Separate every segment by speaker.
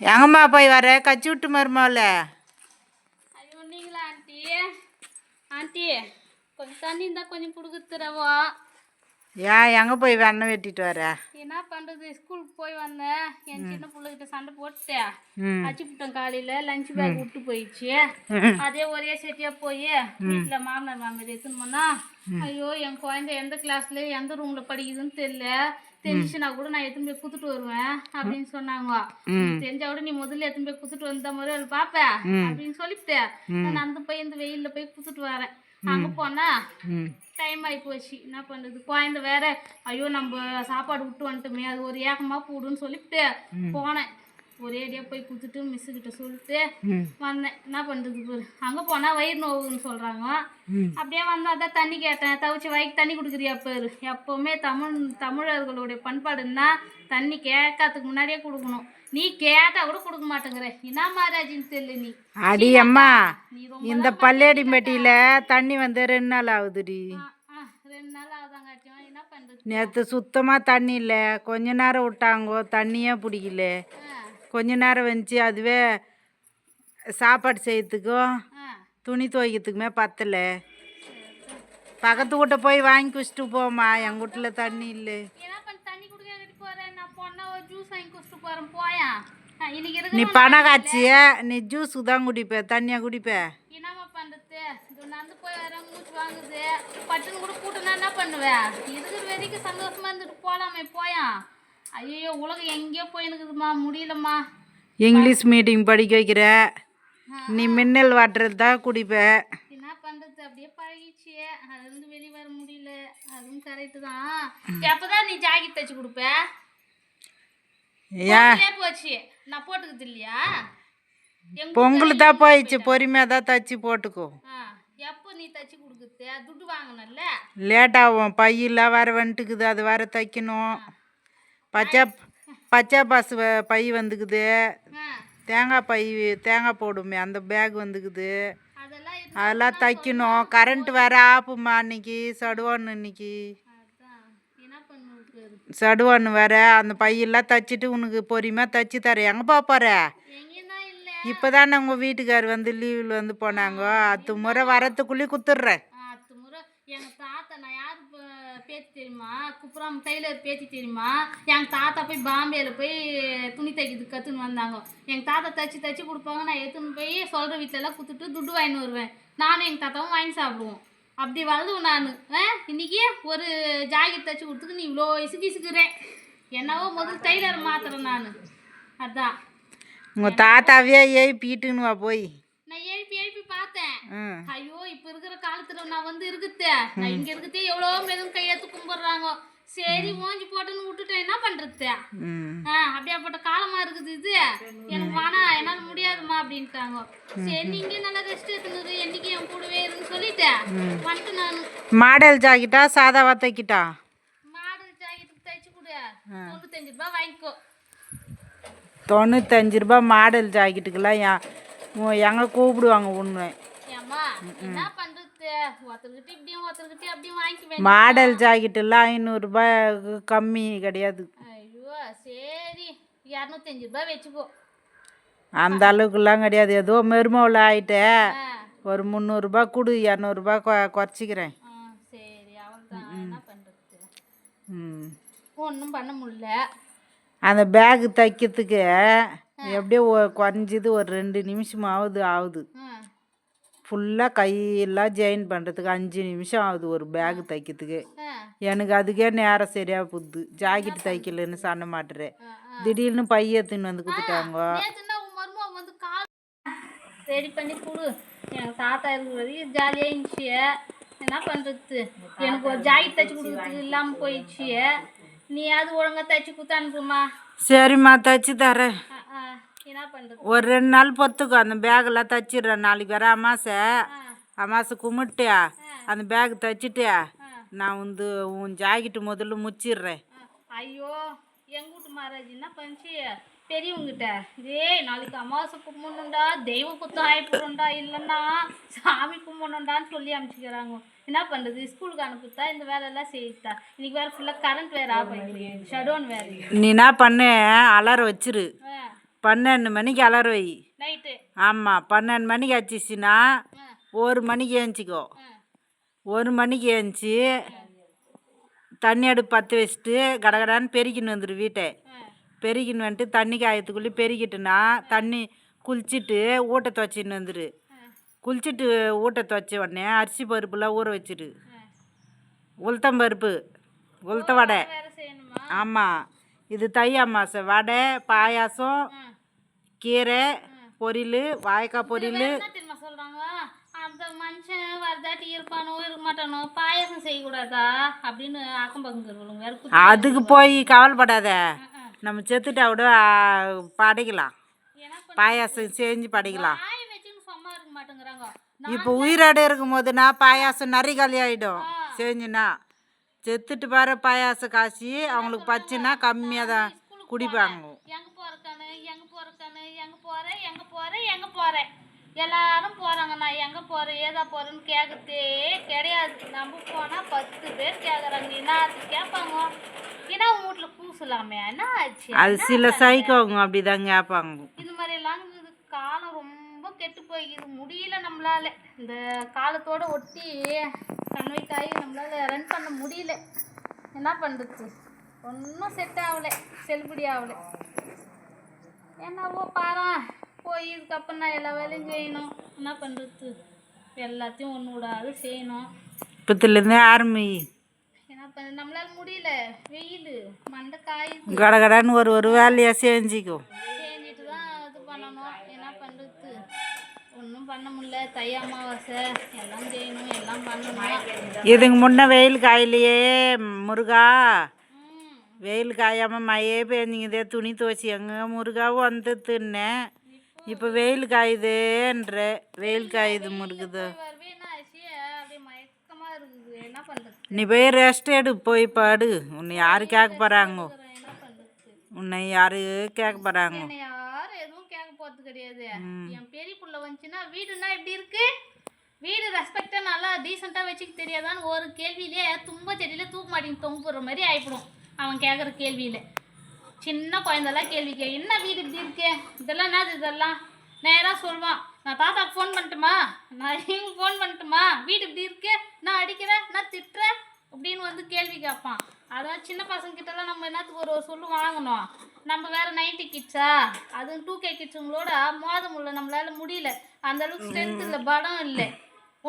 Speaker 1: எங்கம்மா போய் வர? கச்சி விட்டு மருமாவில்
Speaker 2: ஐயோ நீங்களா ஆண்டி? ஆண்டி கொஞ்சம் தண்ணி இருந்தால் கொஞ்சம் கொடுக்குறவோ
Speaker 1: ஏன் எங்கே போய் வெண்ணெய் வெட்டிட்டு வர?
Speaker 2: என்ன பண்ணுறது ஸ்கூலுக்கு போய் வந்தேன். என் சின்ன பிள்ளைகிட்ட சண்டை போட்டுட்டேன்
Speaker 1: ம்.
Speaker 2: அச்சுப்புட்டேன் காலையில். லஞ்ச் பேக் விட்டு போயிடுச்சு. அதே ஒரே செட்டியாக போய் வீட்டில் மாமனார் மாமியார் எடுத்துன்னு போனா ஐயோ என் குழந்தை எந்த கிளாஸ்ல எந்த ரூமில் படிக்குதுன்னு தெரியல. தெரிஞ்சுச்சுன்னா கூட நான் எடுத்துன்னு போய் குத்துட்டு வருவேன் அப்படின்னு சொன்னாங்க. தெரிஞ்சா கூட நீ முதல்ல எடுத்துன்னு போய் குத்துட்டு வந்த மாதிரி அவள் பாப்பேன் அப்படின்னு சொல்லிவிட்டு நான் அந்த போய் இந்த வெயிலில் போய் குத்துட்டு வரேன். அங்கே போனா டைம் ஆகி போச்சு. என்ன பண்ணுறது குழந்தை வேற ஐயோ நம்ம சாப்பாடு விட்டு வந்துட்டோமே அது ஒரு ஏக்கமாக போடுன்னு சொல்லிவிட்டு போனேன். ஒரே அடியாக போய் கொடுத்துட்டு மிஸ்ஸு கிட்ட சொல்லிட்டு வந்தேன். என்ன பண்ணுறது பாரு? அங்கே போனால் வயிறு நோவுன்னு சொல்கிறாங்க அப்படியே வந்து அதான் தண்ணி கேட்டேன். தவிச்சு வாய்க்கு தண்ணி கொடுக்குறியா பாரு? எப்போவுமே தமிழ் தமிழர்களுடைய பண்பாடுன்னா தண்ணி கேட்கறதுக்கு முன்னாடியே கொடுக்கணும். நீ கேட்டால் கூட கொடுக்க மாட்டேங்கிற. என்ன மகாராஜின்னு தெரியல நீ.
Speaker 1: அடி அம்மா இந்த பள்ளியடி மெட்டியில் தண்ணி வந்து ரெண்டு நாள் ஆகுதுடி. நேற்று சுத்தமாக தண்ணி இல்லை. கொஞ்ச நேரம் விட்டாங்கோ தண்ணியே பிடிக்கல. கொஞ்ச நேரம் வந்துச்சு அதுவே சாப்பாடு செய்யறதுக்கும் துணி துவைக்கிறதுக்குமே பத்தலை. பக்கத்து வீட்டை போய் வாங்கி குடிச்சிட்டு போம்மா. எங்கள் வீட்டில் தண்ணி இல்லை
Speaker 2: என்ன பண்ண தண்ணி குடிக்க கட்டி போறேன் நான் பொண்ணா ஒரு ஜூஸ் வாங்கி குடிச்சிட்டு போறேன் போயா ஆ, இன்னைக்கு
Speaker 1: நீ பணம் காய்ச்சிய நீ ஜூஸுக்கு தான் குடிப்ப தண்ணியாக குடிப்ப?
Speaker 2: என்னம்மா பண்றது? இது நடந்து போய் வர மூச்சு வாங்குது. பட்டுன்னு கூட கூட்டனா என்ன பண்ணுவேன் இருக்கிற வரைக்கும் சந்தோஷமா இருந்துட்டு போலாமே போயா? ஐயோ உலகம் எங்கேயோ போயிருக்குதுமா முடியலம்மா.
Speaker 1: இங்கிலீஷ் மீட்டிங் படிக்க வைக்கிற. நீ மின்னல் வாட்டர் தான் குடிப்ப.
Speaker 2: என்ன பண்றது? அப்படியே பழகிச்சு இருந்து வெளியே வர முடியல. அதுவும் கரெக்டு தான். எப்பதான் நீ ஜாக்கெட் தச்சு கொடுப்ப. போச்சு நான் இல்லையா?
Speaker 1: பொங்கல் தான் போயிடுச்சு பொறுமையாக தான் தச்சு போட்டுக்கோ.
Speaker 2: எப்போ நீ தச்சு கொடுக்குறது? துட்டு வாங்கணும்ல?
Speaker 1: லேட் ஆகும். பையெல்லாம் வேற வந்துட்டுக்குது அது வேற தைக்கணும். பச்சை பச்சை பாசு பை வந்துக்குது. தேங்காய் பை தேங்காய் போடுமே. அந்த பேக் வந்துக்குது.
Speaker 2: அதெல்லாம்
Speaker 1: தைக்கணும். கரண்ட் வேற ஆப்புமா இன்னைக்கு சடுவான்னு இன்னைக்கு சடுவான்னு வேற அந்த பையெல்லாம் தச்சுட்டு உனக்கு பொறுமையாக தச்சு தரேன். எங்கே
Speaker 2: இல்லை.
Speaker 1: இப்போ தானே உங்கள் வீட்டுக்கார் வந்து லீவில் வந்து போனாங்க. அத்து முறை வரத்துக்குள்ளே குத்துடுறேன்
Speaker 2: அத்து முறை எங்கள் தாத்தா நான் யார் பேத்தி தெரியுமா? குப்புறம் டெய்லர் பேத்தி தெரியுமா? எங்கள் தாத்தா போய் பாம்பேயில் போய் துணி தைக்கிறதுக்கு கற்றுன்னு வந்தாங்க. எங்கள் தாத்தா தைச்சி தைச்சி கொடுப்பாங்க. நான் எடுத்துன்னு போய் சொல்கிற வீட்டிலலாம் கொடுத்துட்டு துட்டு வாங்கின்னு வருவேன். நானும் எங்கள் தாத்தாவும் வாங்கி சாப்பிடுவோம். அப்படி வளர்ந்துவும் நான். இன்னைக்கு ஒரு ஜாக்கெட் தைச்சி கொடுத்துக்கு நீ இவ்வளோ இசுக்கு இசுக்குறேன் என்னவோ முதல் டெய்லர் மாத்துறேன் நான். அதான்.
Speaker 1: உங்கள் தாத்தாவே ஏய் பீட்டுன்னு வா போய்.
Speaker 2: நான் எழுப்பி எழுப்பி பார்த்தேன். ஐயோ இப்ப இருக்கிற காலத்துல நான் வந்து இருக்குது நான் இங்க இருக்கிறதே எவ்வளோ மெதும் கையெழுத்து கும்பிடுறாங்க. சரி ஓஞ்சி போட்டுன்னு விட்டுட்டேன். என்ன பண்றது? அப்படியாப்பட்ட காலமா இருக்குது இது. எனக்கு வேணாம் என்னால முடியாதும்மா அப்படின்ட்டாங்க. சரி நீங்க நல்லா ரெஸ்ட் எடுத்துனது என்னைக்கு என் கூடவே இருன்னு சொல்லிட்டு வந்துட்டு நான்
Speaker 1: மாடல் ஜாக்கெட்டா சாதாவா தைக்கிட்டா
Speaker 2: மாடு ஜாக்கெட்டுக்கு தைச்சு கொடு. தொண்ணூத்தஞ்சு ரூபாய் வாங்கிக்கோ.
Speaker 1: தொண்ணூத்தஞ்சு ரூபாய் மாடல் ஜாக்கெட்டுக்கெல்லாம் எங்கே கூப்பிடுவாங்க ஒன்று
Speaker 2: ஏம்மா என்ன பண்றது? ஒருத்தர்கிட்ட இப்படியும் ஒருத்தர்கிட்ட அப்படியும் வாங்கிக்குவேன்
Speaker 1: மாடல் ஜாக்கெட்டெல்லாம் ஐநூறுரூபா கம்மி கிடையாது.
Speaker 2: ரூபாய்
Speaker 1: அந்த அளவுக்குலாம் கிடையாது. ஏதோ மெருமவில் ஆயிட்டே. ஒரு முந்நூறுரூபா கொடு இரநூறுபா கொ குறைச்சிக்கிறேன்.
Speaker 2: சரி என்ன பண்ணுறது
Speaker 1: ம்.
Speaker 2: ஒன்றும் பண்ண முடியல.
Speaker 1: அந்த பேகு தைக்கிறதுக்கு எப்படியோ ஒ- குறைஞ்சது ஒரு ரெண்டு நிமிஷமாவது ஆகுது.
Speaker 2: ஆ.
Speaker 1: ஃபுல்லாக கையெல்லாம் ஜாயின் பண்ணுறதுக்கு அஞ்சு நிமிஷம் ஆகுது ஒரு பேகு தைக்கிறதுக்கு.
Speaker 2: ஆ.
Speaker 1: எனக்கு அதுக்கே நேரம் சரியாக போகுது. ஜாக்கெட் தைக்கலன்னு சண்டை மாட்டுறேன்
Speaker 2: ஆ, ஆ.
Speaker 1: திடீர்னு பைய எடுத்துன்னு வந்து கொடுத்துட்டாங்க.
Speaker 2: நேத்துன்னா உன் மருமக வந்து கால் ரெடி பண்ணி கொடு. எங்கள் தாத்தா இருக்கிற வரைக்கும் ஜாலியாக இருந்துச்சு. என்ன பண்ணுறது எனக்கு ஒரு ஜாக்கெட் தைச்சி கொடுக்குறதுக்கு இல்லாமல் போயிடுச்சு. நீ அது ஒழுங்கா தைச்சி கொடுத்து அனுப்புமா?
Speaker 1: சரிம்மா தைச்சி தரேன்.
Speaker 2: என்ன பண்ணுறது
Speaker 1: ஒரு ரெண்டு நாள் பொத்துக்கோ அந்த பேக்கெல்லாம் தைச்சிடுறேன். நாளைக்கு வர அமாசை.
Speaker 2: ஆ.
Speaker 1: அமாசை கும்பிட்டியா? அந்த பேக் தைச்சிட்டியா?
Speaker 2: ஆ.
Speaker 1: நான் வந்து உன் ஜாக்கெட்டு முதல்ல முச்சிடுறேன்.
Speaker 2: ஐயோ எங்க வீட்டு என்ன பண்ணுச்சு? பெரியவங்கிட்ட டேய் நாளைக்கு அமாவாசை கும்பிடணுண்டா தெய்வ குத்தம் ஆயிப்போடும்டா இல்லைன்னா சாமி கும்பிடணுண்டான்னு சொல்லி அனுப்பிச்சுக்கிறாங்க. என்ன பண்ணுறது ஸ்கூலுக்கு அனுப்புத்தா இந்த வேலையெல்லாம் செய்யுதா இன்னைக்கு வேறு ஃபுல்லாக கரண்ட் வேறு ஆஃப் ஆகிடுது ஷடோன் வேறு
Speaker 1: நீ என்ன பண்ணு? அலாரம் வச்சிரு. பன்னெண்டு மணிக்கு அலற வை.
Speaker 2: நைட்டு.
Speaker 1: ஆமாம் பன்னெண்டு மணிக்கு ஆச்சிச்சுன்னா ஒரு மணிக்கு ஏஞ்சிக்கோ. ஒரு மணிக்கு ஏஞ்சி தண்ணி அடுப்பு பற்ற வச்சுட்டு கடகடான்னு பெருக்கின்னு வந்துடு வீட்டை.
Speaker 2: ஆ
Speaker 1: பெருக்கின்னு வந்துட்டு தண்ணி காயத்துக்குள்ளே பெருக்கிட்டுனா தண்ணி குளிச்சுட்டு ஊட்ட துவச்சின்னு வந்துடு குளிச்சுட்டு ஊட்ட துவச்ச உடனே அரிசி பருப்புலாம் ஊற வச்சிடு
Speaker 2: ஆ
Speaker 1: உளுத்தம் பருப்பு உளுத்த வடை. ஆமாம் இது தை அமாசை வடை பாயாசம் கீரை பொரியல் வாழைக்காய் பொரியல்.
Speaker 2: என்ன தெரியுமா சொல்றாங்க? அந்த மனுஷன் வரதாட்டி இருப்பானோ இருக்க மாட்டானோ பாயாசம் செய்யக்கூடாதா? அப்படின்னு அக்கம் பக்கம் இருக்கிறவங்க வேற குத்தி
Speaker 1: அதுக்கு போய் கவலைப்படாத. நம்ம செத்துட்டா விட படைக்கலாம். பாயாசம் செஞ்சு படைக்கலாம். இப்போ உயிரோடு இருக்கும்போதுனா பாயாசம் நிறைய காலி ஆகிடும் செஞ்சுனா செத்துட்டு பாரு பாயாசம் காசி அவங்களுக்கு பச்சுனா கம்மியாக தான் குடிப்பாங்க.
Speaker 2: எங்க போறக்கானு எங்க போறக்கானு எங்க போறேன் எங்க போறேன் எங்க போறேன் எல்லாரும் போறாங்க நான் எங்க போறேன் ஏதா போறேன்னு கேட்கறதே கிடையாது. நம்ம போனா பத்து பேர் கேக்குறாங்க. நீ என்ன கேட்பாங்க ஏன்னா உங்க வீட்டுல பூசலாமே. என்ன ஆச்சு?
Speaker 1: அது சில சைக்கோங்க அப்படி தான் கேட்பாங்க
Speaker 2: இது மாதிரி எல்லாம் காலம் ரொம்ப கெட்டு போய்க்குது முடியல நம்மளால. இந்த காலத்தோட ஒட்டி ஆகி நம்மளால ரன் பண்ண முடியல. என்ன பண்ணுறது ஒன்றும் செட் ஆகல செல்லுபடி ஆகல. என்னவோ பாரு போய் இதுக்கப்புறம் நான் எல்லா வேலையும் செய்யணும். என்ன பண்ணுறது எல்லாத்தையும் ஒன்று விடாது செய்யணும்.
Speaker 1: இப்பத்துலேருந்தே ஆரம்பி.
Speaker 2: நம்மளால முடியல. வெயில் மண்டை காயுது
Speaker 1: கடகடான்னு ஒரு ஒரு வேலையாக செஞ்சுக்கோ.
Speaker 2: செஞ்சுட்டு தான் இது பண்ணணும். என்ன பண்ணுறது ஒன்றும் பண்ண முடியல. தை அமாவாசை எல்லாம் செய்யணும் எல்லாம் பண்ணணும்.
Speaker 1: இதுக்கு முன்ன வெயில் காயிலையே முருகா. வெயில் காயாமல் மழையே பெஞ்சிங்குதே துணி துவச்சி. எங்க முருகா வந்துட்டுன்னேன் இப்போ வெயில் காயுதேன்ற. வெயில் காயுது முருகுது
Speaker 2: வரவே என்ன ஆச்சு அப்படியே மயக்கமாக இருக்குது என்ன பண்ணுறது
Speaker 1: நீ போய் ரெஸ்ட் எடு போய் பாடு. உன்னை யாரு கேட்க போகிறாங்க உன்னை யாரு கேட்க போகிறாங்க
Speaker 2: யாரும் எதுவும் கேட்க போகிறது கிடையாது. என் பெரிய புள்ள வந்துச்சுன்னா வீடுனா எப்படி இருக்கு? வீடு ரெஸ்பெக்டாக நல்லா டீசெண்டாக வச்சுக்க தெரியாதான்னு ஒரு கேள்வியிலே தும்ப செடியில தூக்கு மாட்டின்னு தொங்க போடுற மாதிரி ஆயிப்படும் அவன் கேட்குற கேள்வியில். சின்ன குழந்தெல்லாம் கேள்வி கே என்ன வீடு இப்படி இருக்கு? இதெல்லாம் என்னது இதெல்லாம்? நேராக சொல்லுவான். நான் தாத்தாக்கு ஃபோன் பண்ணட்டுமா? நான் இவங்க ஃபோன் பண்ணட்டுமா? வீடு இப்படி இருக்கு நான் அடிக்கிறேன் நான் திட்டுறேன் அப்படின்னு வந்து கேள்வி கேட்பான். அதான் சின்ன பசங்க கிட்டலாம் நம்ம என்னத்துக்கு ஒரு சொல்லு வாங்கணும்? நம்ம வேற நைன்டி கிட்ஸா அதுவும் டூ கே கிட்ஸுங்களோட மோத முடியல நம்மளால முடியல. அந்த அளவுக்கு ஸ்ட்ரென்த் இல்லை படம் இல்லை.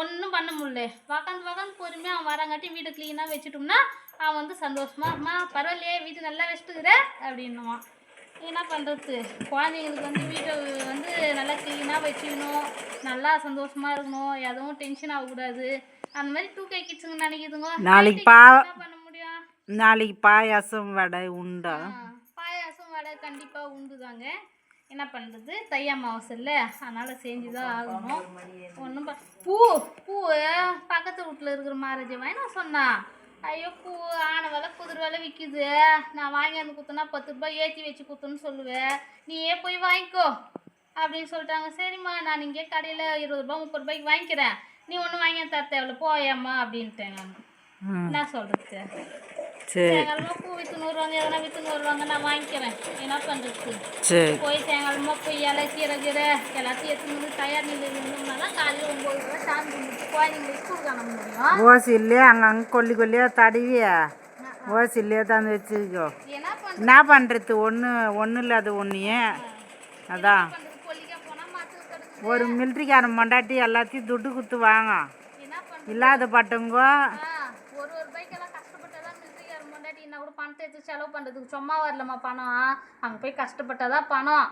Speaker 2: ஒன்றும் பண்ண முடியல. உக்காந்து உக்காந்து பொறுமையாக அவன் வராங்காட்டி வீட்டை க்ளீனாக வச்சுட்டோம்னா அவன் வந்து சந்தோஷமா அம்மா பரவாயில்லையே வீட்டு நல்லா வச்சுட்டுக்கிற அப்படின்னுவான். என்ன பண்ணுறது குழந்தைங்களுக்கு வந்து வீட்டை வந்து நல்லா க்ளீனாக வச்சுக்கணும். நல்லா சந்தோஷமாக இருக்கணும். எதுவும் டென்ஷன் ஆகக்கூடாது. அந்த மாதிரி டூ கே கிட்ஸுங்க நினைக்குதுங்க.
Speaker 1: நாளைக்கு
Speaker 2: 90
Speaker 1: பா
Speaker 2: பண்ண முடியும்?
Speaker 1: நாளைக்கு பாயாசம் வடை உண்டா?
Speaker 2: பாயாசம் வடை கண்டிப்பாக உண்டுதாங்க. என்ன பண்ணுறது தை அமாவாசை இல்லை. அதனால் செஞ்சு தான் ஆகணும். ஒன்றும் பூ பூ பக்கத்து வீட்டில் இருக்கிற மகாராஜா வாங்கி நான் சொன்னான் ஐயோ பூ ஆனை வில குதிரை வில விற்கிது நான் வாங்கி வந்து குத்துனா பத்து ரூபாய் ஏற்றி வச்சு குத்துன்னு சொல்லுவேன் நீயே போய் வாங்கிக்கோ அப்படின்னு சொல்லிட்டாங்க. சரிம்மா நான் இங்கே கடையில் இருபது ரூபாய் முப்பது ரூபாய்க்கு வாங்கிக்கிறேன். நீ ஒன்றும் வாங்கி தர தேவையில்ல போயம்மா அப்படின்ட்டேன் நான். என்ன சொல்கிறது
Speaker 1: சரி.
Speaker 2: பூ எதனா நான் வாங்கிக்கிறேன். என்ன பண்ணுறது
Speaker 1: சரி.
Speaker 2: போய் தேங்காய்மா போய் இலை கீரை கீரை எல்லாத்தையும் எடுத்துன்னு வந்து தயார் நிலையில் இருந்தோம்னா தான் காலையில் ஒம்பது ரூபா சாமி கும்பிட்டு குழந்தைங்களுக்கு ஸ்கூலுக்கு அனுப்ப முடியும்.
Speaker 1: ஓசில்லையே அங்கங்கே கொல்லி கொல்லியாக தடவியா? ஓசில்லையே தந்து வச்சுக்கோ
Speaker 2: என்ன பண்ணுறது
Speaker 1: ஒன்று ஒன்றும் இல்லாத ஒன்றையே அதான். ஒரு மிலிட்ரிக்காரன் மண்டாட்டி எல்லாத்தையும் துட்டு குத்து வாங்க இல்லாத பட்டவங்க
Speaker 2: ஒரு ஒரு ரூபாய்க்கெல்லாம் கஷ்டப்பட்டாதான் மிலிட்ரிக்கார முன்னாடி எடுத்து செலவு பண்ணுறதுக்கு சும்மா வரலம்மா பணம். அங்கே போய் கஷ்டப்பட்டாதான் பணம்.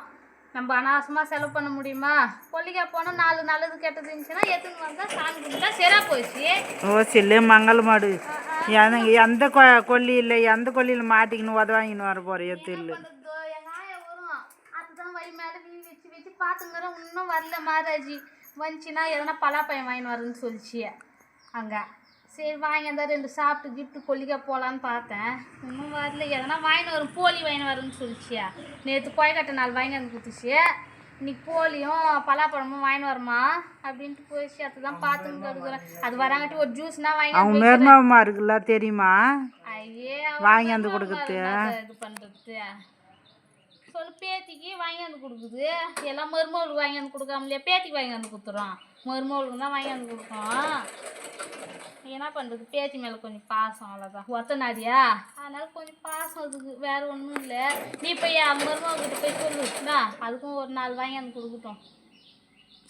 Speaker 2: நம்ம அனாவசியமாக செலவு பண்ண முடியுமா? கொல்லிக்கா போனால் நாலு நல்லது கெட்டது இருந்துச்சுன்னா எடுத்துன்னு வந்தால் சாமி கும்பிட்டா சரியா போச்சு.
Speaker 1: ஓசில்லே மங்கள மாடு. எந்த எந்த கொ கொல்லி இல்லை எந்த கொல்லியில் மாட்டிக்கின்னு உதவாங்கின்னு வர போகிற எத்து இல்லை.
Speaker 2: வழி மேலே வீ வச்சு வச்சு பார்த்துங்கிறோம் இன்னும் வரல மகாராஜி வந்துச்சுன்னா எதனா பலாப்பழம் வாங்கின்னு வரேன்னு சொல்லிச்சு. அங்கே. சரி வாங்கி இருந்தால் ரெண்டு சாப்பிட்டு கிஃப்ட்டு கொல்லிக்கா போகலான்னு பார்த்தேன். இன்னும் வரல. எதனா வாங்கின்னு வரும். போலி வாங்கின்னு வரேன்னு சொல்லிச்சியா. நேற்று கொயக்கட்டை நாள் வாங்கி வந்து கொடுத்துச்சு. இன்னைக்கு போலியும் பலாப்பழமும் வாங்கின்னு வரமா? அப்படின்ட்டு போயிடுச்சு. அதுதான் பார்த்துன்னு கடுக்குறேன் அது வராங்காட்டி ஒரு ஜூஸ்னா வாங்கி
Speaker 1: அவங்க மேர்மாமா இருக்குல்ல தெரியுமா?
Speaker 2: ஐயே
Speaker 1: வாங்கி வந்து கொடுக்குறது.
Speaker 2: இது பண்ணுறது சொல்லு பேத்திக்கு வாங்கியாந்து கொடுக்குது. எல்லாம் மருமகளுக்கு வாங்கியாந்து கொடுக்காமலையா பேத்திக்கு வாங்கியாந்து கொடுத்துறோம் மருமகளுக்கு தான் வாங்கியாந்து கொடுக்கும். என்ன பண்ணுறது பேத்தி மேலே கொஞ்சம் பாசம் அவ்வளோதான் ஒத்த நாடியா அதனால கொஞ்சம் பாசம் அதுக்கு வேற ஒன்றும் இல்லை. நீ போய் என் மருமகிட்ட போய் சொல்லுண்ணா அதுக்கும் ஒரு நாள் வாங்கியாந்து கொடுக்கட்டும்.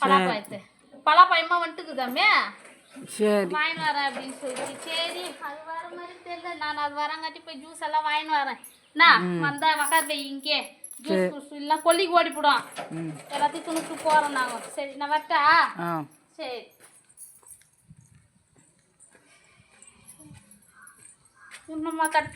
Speaker 2: பலாப்பாயத்தை பலாப்பாயமா வந்துட்டுக்குதாமே?
Speaker 1: சரி.
Speaker 2: வாங்கின்னு வரேன் அப்படின்னு சொல்லிட்டு. சரி அது வர மாதிரி தெரியல. நான் அது வரங்காட்டி போய் ஜூஸ் எல்லாம் வாங்கின்னு வரேன். என்ன வந்தா உக்கார் போய் இங்கே. ஜூஸ் குடிச்சு இல்லைன்னா கொல்லிக்கு ஓடி போடும்
Speaker 1: ம்.
Speaker 2: எல்லாத்தையும் துணுக்கு போகிறோம் நாங்கள் சரி நான் வரட்டா? சரி. இன்னும்மா கட்